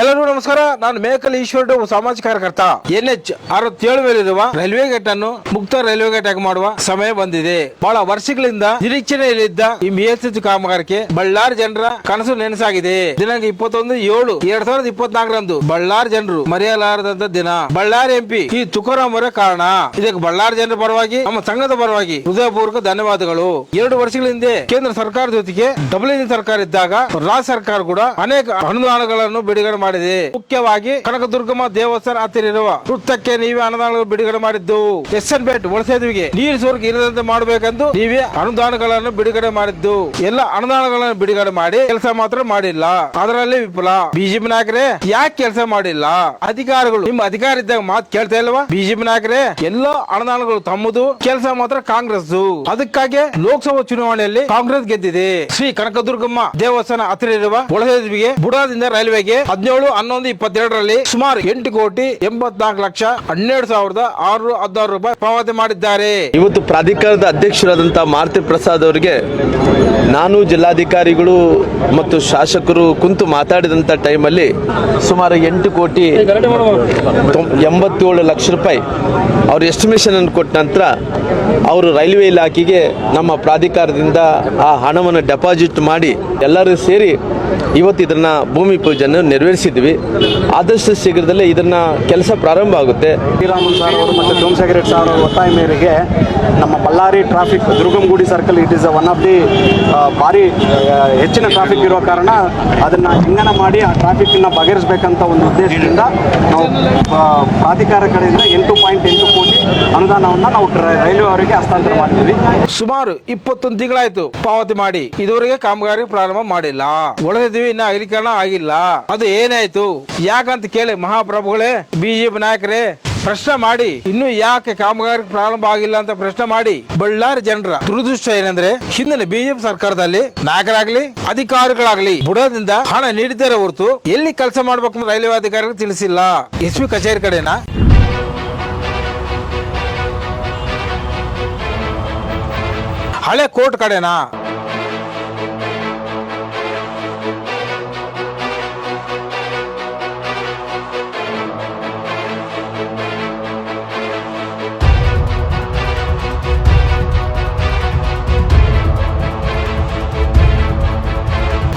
ಎಲ್ಲರಿಗೂ ನಮಸ್ಕಾರ. ನಾನು ಮೇಕಲ್ ಈಶ್ವರ್ ಸಾಮಾಜಿಕ ಕಾರ್ಯಕರ್ತ. ಎನ್ ಎಚ್ ಅರವತ್ತೇಳು ಮೇಲಿರುವ ರೈಲ್ವೆ ಗೇಟ್ ಅನ್ನು ಮುಕ್ತ ರೈಲ್ವೆ ಗೇಟ್ ಆಗಿ ಮಾಡುವ ಸಮಯ ಬಂದಿದೆ. ಬಹಳ ವರ್ಷಗಳಿಂದ ನಿರೀಕ್ಷಣೆಯಲ್ಲಿದ್ದ ಈ ಮೇಲ್ಸೇತು ಕಾಮಗಾರಿಕೆ ಬಳ್ಳಾರಿ ಜನರ ಕನಸು ನೆನಸಾಗಿದೆ. ದಿನಾಂಕ ಇಪ್ಪತ್ತೊಂದು ಏಳು ಎರಡ್ ಸಾವಿರದ ಇಪ್ಪತ್ನಾಲ್ಕರಂದು ಬಳ್ಳಾರಿ ಜನರು ಮರೆಯಲಾರದಂತ ದಿನ. ಬಳ್ಳಾರಿ ಎಂಪಿ ಈ ತುಕಾರಾಮ್ ಅವರ ಕಾರಣ. ಇದಕ್ಕೆ ಬಳ್ಳಾರಿ ಜನರ ಪರವಾಗಿ, ನಮ್ಮ ಸಂಘದ ಪರವಾಗಿ ಹೃದಯಪೂರ್ವಕ ಧನ್ಯವಾದಗಳು. ಎರಡು ವರ್ಷಗಳ ಹಿಂದೆ ಕೇಂದ್ರ ಸರ್ಕಾರದ ಜೊತೆಗೆ ಡಬ್ಲ್ಯೂ ಸರ್ಕಾರ ಇದ್ದಾಗ ರಾಜ್ಯ ಸರ್ಕಾರ ಕೂಡ ಅನೇಕ ಅನುದಾನಗಳನ್ನು ಬಿಡುಗಡೆ ಮಾಡಿದೆ? ಮುಖ್ಯವಾಗಿ ಕನಕದುರ್ಗಮ್ಮ ದೇವಸ್ಥಾನ ಹತ್ತಿರ ಇರುವ ವೃತ್ತಕ್ಕೆ ನೀವೇ ಅನುದಾನಗಳು ಬಿಡುಗಡೆ ಮಾಡಿದ್ದು. ಎಸ್ ಎನ್ ಬೆಟ್ ಒಳಸೇದುವಿಗೆ ನೀರು ಸೋರಿಕೆ ಇರದಂತೆ ಮಾಡಬೇಕೆಂದು ನೀವೇ ಅನುದಾನಗಳನ್ನು ಬಿಡುಗಡೆ ಮಾಡಿದ್ದು. ಎಲ್ಲ ಅನುದಾನಗಳನ್ನು ಬಿಡುಗಡೆ ಮಾಡಿ ಕೆಲಸ ಮಾತ್ರ ಮಾಡಿಲ್ಲ. ಅದರಲ್ಲಿ ವಿಫಲ. ಬಿಜೆಪಿ ನಾಯಕರೇ, ಯಾಕೆ ಕೆಲಸ ಮಾಡಿಲ್ಲ? ಅಧಿಕಾರಿಗಳು, ನಿಮ್ಮ ಅಧಿಕಾರ ಇದ್ದಾಗ ಮಾತು ಕೇಳ್ತಾ ಇಲ್ವಾ? ಬಿಜೆಪಿ ನಾಯಕರೇ, ಎಲ್ಲ ಅನುದಾನಗಳು ತಮ್ಮದು, ಕೆಲಸ ಮಾತ್ರ ಕಾಂಗ್ರೆಸ್ ಅದಕ್ಕಾಗಿ ಲೋಕಸಭಾ ಚುನಾವಣೆಯಲ್ಲಿ ಕಾಂಗ್ರೆಸ್ ಗೆದ್ದಿದೆ. ಶ್ರೀ ಕನಕದುರ್ಗಮ್ಮ ದೇವಸ್ಥಾನ ಹತ್ತಿರ ಇರುವ ಒಳಸೇದುವಿಗೆ ಬುಡಾದಿಂದ ರೈಲ್ವೆಗೆ ಹದಿನೇಳು ಹನ್ನೊಂದು, ಇಪ್ಪತ್ತೆರಡರಲ್ಲಿ ಸುಮಾರು ಎಂಟು ಕೋಟಿ ಎಂಬತ್ನಾಲ್ಕು ಲಕ್ಷ ಹನ್ನೆರಡು ಸಾವಿರದ ಆರು ಹದಿನಾರು ರೂಪಾಯಿ ಪಾವತಿ ಮಾಡಿದ್ದಾರೆ. ಇವತ್ತು ಪ್ರಾಧಿಕಾರದ ಅಧ್ಯಕ್ಷರಾದಂಥ ಮಾರುತಿ ಪ್ರಸಾದ್ ಅವರಿಗೆ ನಾನು ಜಿಲ್ಲಾಧಿಕಾರಿಗಳು ಮತ್ತು ಶಾಸಕರು ಕುಂತು ಮಾತಾಡಿದಂಥ ಟೈಮಲ್ಲಿ ಸುಮಾರು ಎಂಟು ಕೋಟಿ ಎಂಬತ್ತೇಳು ಲಕ್ಷ ರೂಪಾಯಿ ಅವ್ರ ಎಸ್ಟಿಮೇಷನ್ ಅನ್ನು ಕೊಟ್ಟ ನಂತರ ಅವರು ರೈಲ್ವೆ ಇಲಾಖೆಗೆ ನಮ್ಮ ಪ್ರಾಧಿಕಾರದಿಂದ ಆ ಹಣವನ್ನು ಡೆಪಾಸಿಟ್ ಮಾಡಿ ಎಲ್ಲರೂ ಸೇರಿ ಇವತ್ತು ಇದನ್ನ ಭೂಮಿ ಪೂಜೆಯನ್ನು ನೆರವೇರಿಸಿದ್ವಿ. ಆದಷ್ಟು ಶೀಘ್ರದಲ್ಲೇ ಇದನ್ನ ಕೆಲಸ ಪ್ರಾರಂಭ ಆಗುತ್ತೆ. ಶ್ರೀರಾಮನ್ ಸರ್ ಅವರು ಮತ್ತು ಸೋಮಶೇಖರ್ ರೆಡ್ಡಿ ಸರ್ ಅವರ ಒತ್ತಾಯ ಮೇರೆಗೆ ನಮ್ಮ Ballari traffic ದುರ್ಗಂಗುಡಿ circle it is one of the ಭಾರಿ ಹೆಚ್ಚಿನ ಟ್ರಾಫಿಕ್ ಇರೋ ಕಾರಣ ಅದನ್ನು ಹಿಂಗನ ಮಾಡಿ ಆ ಟ್ರಾಫಿಕ್ಕನ್ನು ಬಗೆಹರಿಸಬೇಕಂತ ಒಂದು ಉದ್ದೇಶದಿಂದ ನಾವು ಪ್ರಾಧಿಕಾರ ಕಡೆಯಿಂದ ಎಂಟು ಪಾಯಿಂಟ್ ಎಂಟು ಅನುದಾನವನ್ನು ನಾವು ರೈಲ್ವೆ ಅವರಿಗೆ ಹಸ್ತಾಂತರ ಮಾಡ್ತೀವಿ. ಸುಮಾರು ಇಪ್ಪತ್ತೊಂದು ತಿಂಗಳಾಯ್ತು ಪಾವತಿ ಮಾಡಿ. ಇದುವರೆಗೆ ಕಾಮಗಾರಿ ಪ್ರಾರಂಭ ಮಾಡಿಲ್ಲ. ಒಳದಿದ್ವಿ ಇನ್ನ ಅಗಲೀಕರಣ ಆಗಿಲ್ಲ. ಅದು ಏನಾಯ್ತು? ಯಾಕಂತ ಕೇಳಿ ಮಹಾಪ್ರಭುಗಳೇ, ಬಿಜೆಪಿ ನಾಯಕರೇ, ಪ್ರಶ್ನೆ ಮಾಡಿ. ಇನ್ನು ಯಾಕೆ ಕಾಮಗಾರಿ ಪ್ರಾರಂಭ ಆಗಿಲ್ಲ ಅಂತ ಪ್ರಶ್ನೆ ಮಾಡಿ. ಬಳ್ಳಾರಿ ಜನರ ದುರದೃಷ್ಟ ಏನಂದ್ರೆ, ಹಿಂದಿನ ಬಿಜೆಪಿ ಸರ್ಕಾರದಲ್ಲಿ ನಾಯಕರಾಗ್ಲಿ, ಅಧಿಕಾರಿಗಳಾಗ್ಲಿ ಬುಡದಿಂದ ಹಣ ನೀಡಿದ್ದಾರೆ ಹೊರತು ಎಲ್ಲಿ ಕೆಲಸ ಮಾಡ್ಬೇಕು ರೈಲ್ವೆ ಅಧಿಕಾರಿಗಳು ತಿಳಿಸಿಲ್ಲ. ಎಸ್ ಕಚೇರಿ ಕಡೆನಾ? ಹಳೆ ಕೋರ್ಟ್ ಕಡೆನಾ?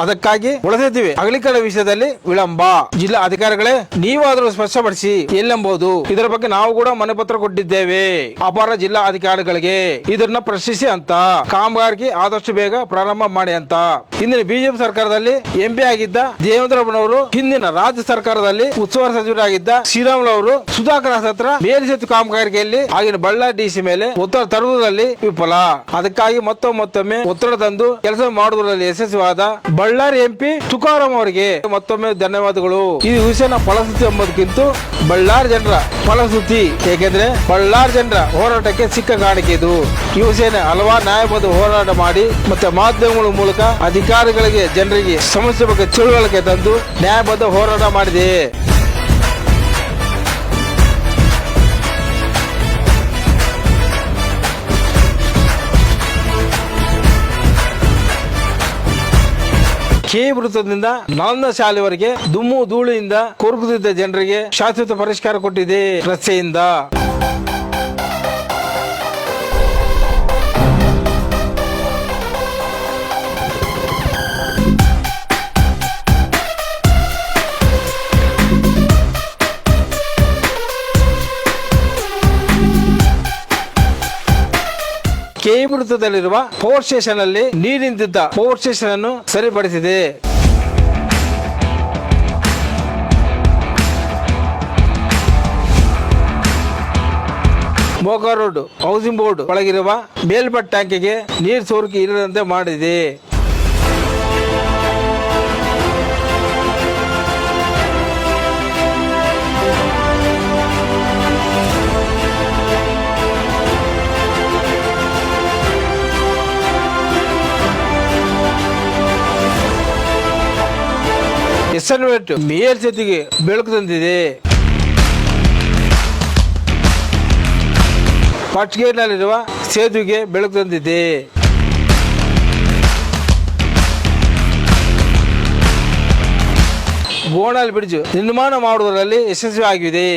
ಅದಕ್ಕಾಗಿ ಉಳಿದಿದ್ದೀವಿ. ಅಗಲೀಕರಣ ವಿಷಯದಲ್ಲಿ ವಿಳಂಬ. ಜಿಲ್ಲಾ ಅಧಿಕಾರಿಗಳೇ, ನೀವಾದರೂ ಸ್ಪಷ್ಟಪಡಿಸಿ ಎಲ್ಲೆಂಬುದು. ಇದರ ಬಗ್ಗೆ ನಾವು ಕೂಡ ಮನೆ ಪತ್ರ ಕೊಟ್ಟಿದ್ದೇವೆ. ಅಪಾರ ಜಿಲ್ಲಾ ಅಧಿಕಾರಿಗಳಿಗೆ. ಇದನ್ನ ಪ್ರಶ್ನಿಸಿ ಅಂತ. ಕಾಮಗಾರಿಗೆ ಆದಷ್ಟು ಬೇಗ ಪ್ರಾರಂಭ ಮಾಡಿ ಅಂತ. ಹಿಂದಿನ ಬಿಜೆಪಿ ಸರ್ಕಾರದಲ್ಲಿ ಎಂಪಿ ಆಗಿದ್ದ ದೇವೇಂದ್ರಪ್ಪನವರು, ಹಿಂದಿನ ರಾಜ್ಯ ಸರ್ಕಾರದಲ್ಲಿ ಉತ್ಸವ ಸಚಿವರಾಗಿದ್ದ ಶ್ರೀರಾಮುಲು ಅವರು ಸುಧಾಕರ್ ಹತ್ರ ಮೇಲ್ಸೇತು ಕಾಮಗಾರಿಕೆಯಲ್ಲಿ ಆಗಿನ ಬಳ್ಳಾರಿ ಡಿಸಿ ಮೇಲೆ ಒತ್ತಡ ತರುವುದರಲ್ಲಿ ವಿಫಲ. ಅದಕ್ಕಾಗಿ ಮತ್ತೊಮ್ಮೆ ಮತ್ತೊಮ್ಮೆ ಒತ್ತಡ ತಂದು ಕೆಲಸ ಮಾಡುವುದರಲ್ಲಿ ಯಶಸ್ವಿಯಾದ ಬಳ್ಳಾರಿ ಎಂಪಿ ತುಕಾರಾಂ ಅವರಿಗೆ ಮತ್ತೊಮ್ಮೆ ಧನ್ಯವಾದಗಳು. ಈ ವಿಷಯನ ಫಲಶ್ರುತಿ ಎಂಬುದಕ್ಕಿಂತ ಬಳ್ಳಾರಿ ಜನರ ಫಲಶ್ರುತಿ ಏಕೆಂದ್ರೆ ಬಳ್ಳಾರಿ ಜನರ ಹೋರಾಟಕ್ಕೆ ಸಿಕ್ಕ ಕಾಣಿಕೆ ಇದು. ಈ ವಿಷಯನ ಹಲವಾರು ನ್ಯಾಯಬದ್ಧ ಹೋರಾಟ ಮಾಡಿ ಮತ್ತೆ ಮಾಧ್ಯಮಗಳ ಮೂಲಕ ಅಧಿಕಾರಿಗಳಿಗೆ ಜನರಿಗೆ ಸಮಸ್ಯೆ ಬಗ್ಗೆ ತಿಳುವಳಿಕೆ ತಂದು ನ್ಯಾಯಬದ್ಧ ಹೋರಾಟ ಮಾಡಿದೆ. ಕೆ ವೃತ್ತದಿಂದ ನಾಲ್ನ ಶಾಲೆವರೆಗೆ ದುಮ್ಮು ಧೂಳಿಯಿಂದ ಕೊರಗುತ್ತಿದ್ದ ಜನರಿಗೆ ಶಾಶ್ವತ ಪರಿಷ್ಕಾರ ಕೊಟ್ಟಿದೆ ರಸ್ತೆಯಿಂದ. ಕೆ ವೃತ್ತದಲ್ಲಿರುವ ಪವರ್ ಸ್ಟೇಷನ್ ಅಲ್ಲಿ ನೀರಿಂದಿದ್ದ ಪವರ್ ಸ್ಟೇಷನ್ ಅನ್ನು ಸರಿಪಡಿಸಿದೆ. ಮೋಗ ರೋಡ್ ಹೌಸಿಂಗ್ ಬೋರ್ಡ್ ಒಳಗಿರುವ ಮೇಲ್ಪಟ್ಟ ಟ್ಯಾಂಕಿಗೆ ನೀರು ಸೋರಿಕೆ ಇರದಂತೆ ಮಾಡಿದೆ. ಎಸ್ಎನ್ವೆಟ್ ಮೇಯರ್ ಜೊತೆಗೆ ಬೆಳಕು ತಂದಿದೆ. ಪಟ್ಗೇರ್ನಲ್ಲಿರುವ ಸೇತುವೆಗೆ ಬೆಳಕು ತಂದಿದೆ. ಬೋಣಾಲ್ ಬ್ರಿಡ್ಜ್ ನಿರ್ಮಾಣ ಮಾಡುವುದರಲ್ಲಿ ಯಶಸ್ವಿಯಾಗಿದೆ.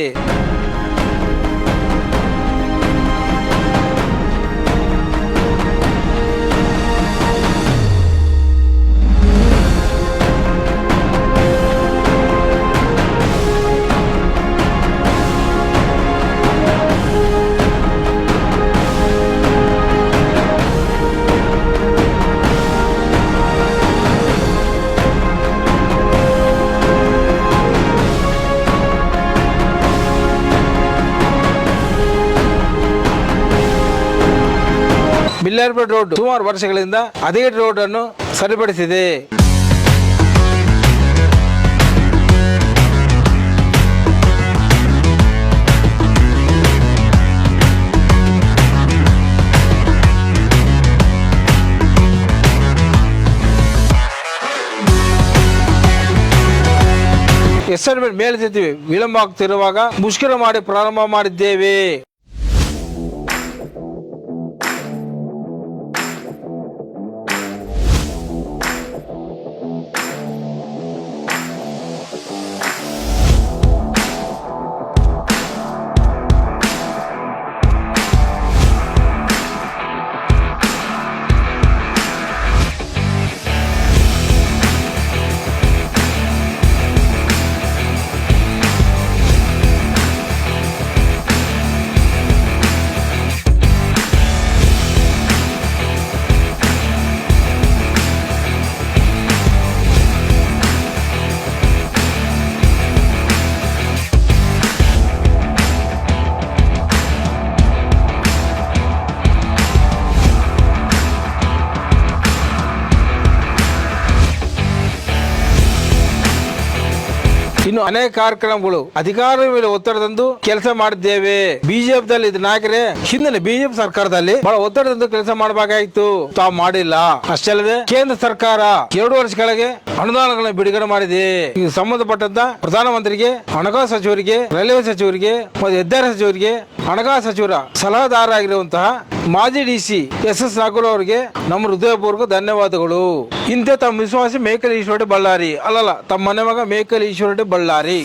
ಬಿಲ್ಲಾರ್ಪೇಟ್ ರೋಡ್ ಸುಮಾರು ವರ್ಷಗಳಿಂದ ಅದೇ ರೋಡ್ ಅನ್ನು ಸರಿಪಡಿಸಿದೆ. ಎಸ್ಟೇಟ್ಮೆಂಟ್ ಮೇಲೆ ವಿಳಂಬ ಆಗ್ತಿರುವಾಗ ಮುಷ್ಕರ ಮಾಡಿ ಪ್ರಾರಂಭ ಮಾಡಿದ್ದೇವೆ. ಇನ್ನು ಅನೇಕ ಕಾರ್ಯಕ್ರಮಗಳು ಅಧಿಕಾರದ ಮೇಲೆ ಒತ್ತಡ ತಂದು ಕೆಲಸ ಮಾಡಿದ್ದೇವೆ. ಬಿಜೆಪಿದಲ್ಲಿ ಇದು ನಾಯಕರೇ, ಹಿಂದಿನ ಬಿಜೆಪಿ ಸರ್ಕಾರದಲ್ಲಿ ಬಹಳ ಒತ್ತಡ ತಂದು ಕೆಲಸ ಮಾಡಬೇಕಾಗಿತ್ತು. ತಾವು ಮಾಡಿಲ್ಲ. ಅಷ್ಟೇ ಅಲ್ಲದೆ ಕೇಂದ್ರ ಸರ್ಕಾರ ಎರಡು ವರ್ಷ ಕೆಳಗೆ ಅನುದಾನಗಳನ್ನು ಬಿಡುಗಡೆ ಮಾಡಿದೆ. ಇದು ಸಂಬಂಧಪಟ್ಟಂತ ಪ್ರಧಾನಮಂತ್ರಿಗೆ, ಹಣಕಾಸು ಸಚಿವರಿಗೆ, ರೈಲ್ವೆ ಸಚಿವರಿಗೆ ಹೆದ್ದಾರಿ ಸಚಿವರಿಗೆ ಹಣಕಾಸು ಸಚಿವರ ಸಲಹಾದಾರ ಆಗಿರುವಂತಹ ಮಾಜಿ ಡಿ ಸಿ ಎಸ್ ಎಸ್ ರಾಘುಲ್ ಅವರಿಗೆ ನಮ್ಮ ಹೃದಯಪೂರ್ವಕ ಧನ್ಯವಾದಗಳು. ಇಂತೆ ತಮ್ಮ ವಿಶ್ವಾಸಿ ಮೇಕಲ್ ಈಶ್ವರಡೆ ಬಳ್ಳಾರಿ. ಅಲ್ಲಲ್ಲ, ತಮ್ಮ ಮನೆ ಮಗ ಮೇಕಲ್ ಈಶ್ವರಡೆ ಬಳ್ಳಾರಿ.